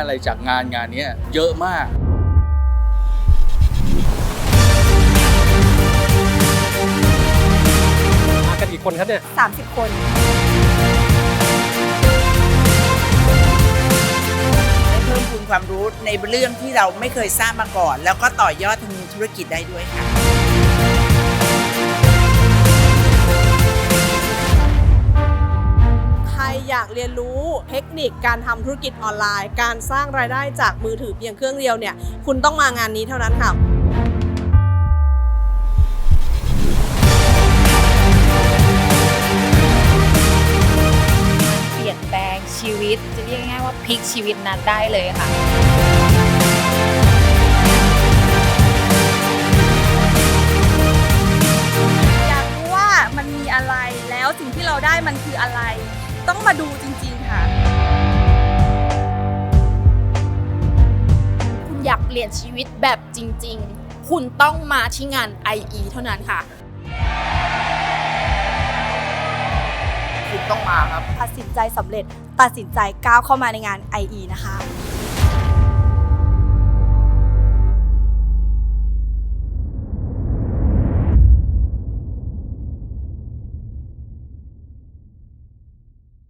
อะไรจากงานงานเนี้ยเยอะมากมากันกี่คนครับเนี่ย 30 คน ได้เพิ่มพูนความรู้ในเรื่องที่เราไม่เคยทราบมาก่อน แล้วก็ต่อยอดทางธุรกิจได้ด้วยค่ะ อยากเรียนรู้เทคนิคการทำธุรกิจออนไลน์ การสร้างรายได้จากมือถือเพียงเครื่องเดียวเนี่ยคุณต้องมางานนี้เท่านั้นค่ะเปลี่ยนแปลงชีวิตจะเรียกง่ายๆว่าพลิกชีวิตนั้นได้เลยค่ะอยากรู้ว่ามันมีอะไรแล้วสิ่งที่เราได้มันคืออะไร ต้องมาดูจริง ๆ ค่ะ คุณอยากเปลี่ยนชีวิตแบบจริง ๆ คุณต้องมาที่งาน IE เท่านั้นค่ะ คุณต้องมาครับ ตัดสินใจสำเร็จตัดสินใจก้าวเข้ามาในงาน IE นะคะ